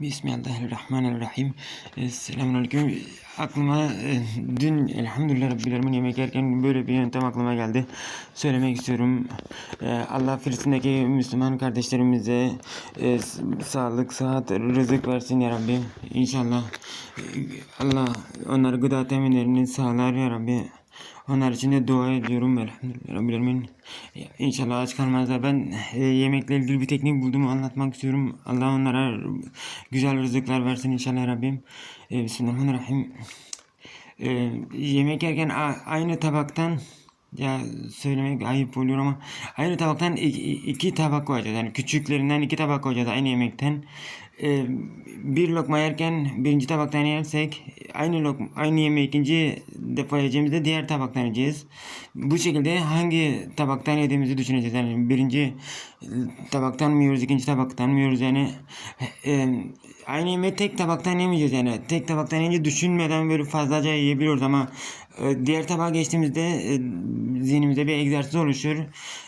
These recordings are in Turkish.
Bismillahirrahmanirrahim. Ee, Selamünaleyküm. Aklıma e, dün elhamdülillah Rabbil Alemin yemek yerken böyle bir yöntem aklıma geldi. Söylemek istiyorum. Ee, Allah Filistin'deki Müslüman kardeşlerimize e, sağlık, sıhhat, rızık versin ya Rabbi. İnşallah e, Allah onlara gıda teminlerini sağlar ya Rabbi. De dua ediyorum. Elhamdülillah Rabbil İnşallah aç kalmazlar. Ben e, yemekle ilgili bir teknik buldum anlatmak istiyorum. Allah onlara güzel rızıklar versin inşallah Rabbim. E, Bismillahirrahmanirrahim. E, yemek yerken aynı tabaktan ya söylemek ayıp oluyor ama aynı tabaktan iki, iki tabak koyacağız. Yani küçüklerinden iki tabak koyacağız aynı yemekten. E, bir lokma yerken birinci tabaktan yersek aynı lokma, aynı yemeği ikinci defa yiyeceğimizde diğer tabaktan yiyeceğiz. Bu şekilde hangi tabaktan yediğimizi düşüneceğiz. Yani birinci e, tabaktan mı yiyoruz, ikinci tabaktan mı yiyoruz yani e, aynı yemeği tek tabaktan yemeyeceğiz yani. Tek tabaktan yiyince düşünmeden böyle fazlaca yiyebiliyoruz ama e, diğer tabağa geçtiğimizde e, zihnimizde bir egzersiz oluşur.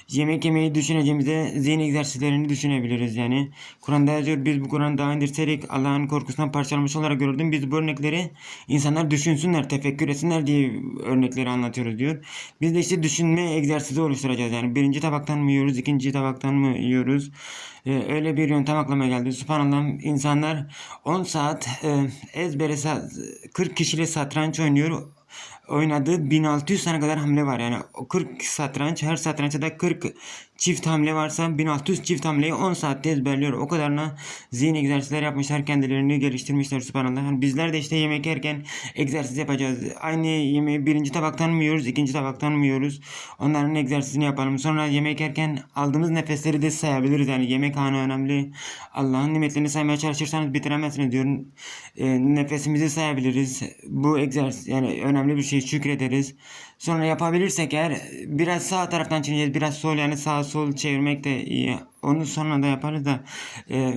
Yemek yemeyi düşüneceğimizde zihin egzersizlerini düşünebiliriz yani. Kur'an'da yazıyor biz bu Kur'an'ı daha indirseydik Allah'ın korkusundan parçalanmış olarak görürdüm. Biz bu örnekleri insanlar düşünsünler, tefekkür etsinler diye örnekleri anlatıyoruz diyor. Biz de işte düşünme egzersizi oluşturacağız yani. Birinci tabaktan mı yiyoruz, ikinci tabaktan mı yiyoruz? Ee, öyle bir yöntem aklıma geldi. Subhanallah insanlar 10 saat e, ezbere sa- 40 kişiyle satranç oynuyor oynadığı 1600 tane kadar hamle var. Yani o 40 satranç her satrançta da 40 çift hamle varsa 1600 çift hamleyi 10 saatte ezberliyor. O kadarına zihin egzersizler yapmışlar kendilerini geliştirmişler subhanallah yani bizler de işte yemek yerken egzersiz yapacağız. Aynı yemeği birinci tabaktan mı yiyoruz ikinci tabaktan mı yiyoruz? Onların egzersizini yapalım. Sonra yemek yerken aldığımız nefesleri de sayabiliriz. Yani yemek anı önemli. Allah'ın nimetlerini saymaya çalışırsanız bitiremezsiniz diyorum. E, nefesimizi sayabiliriz. Bu egzersiz yani önemli bir şey şükrederiz. Sonra yapabilirsek eğer biraz sağ taraftan çevireceğiz biraz sol yani sağ sol çevirmek de iyi. Onu sonra da yaparız da e,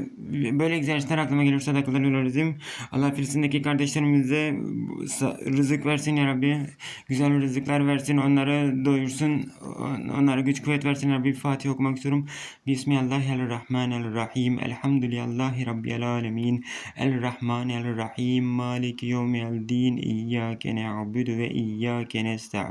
böyle egzersizler aklıma geliyor sadakalar öğreniriz. Allah Filistin'deki kardeşlerimize rızık versin ya Rabbi. Güzel rızıklar versin onları doyursun on- onlara güç kuvvet versin ya Rabbi. Fatih okumak istiyorum. Bismillahirrahmanirrahim. Elhamdülillahi Rabbil alemin. Elrahmanirrahim. Maliki yevmiddin. İyyâke ne'abudu ve iyyâke nesta'in.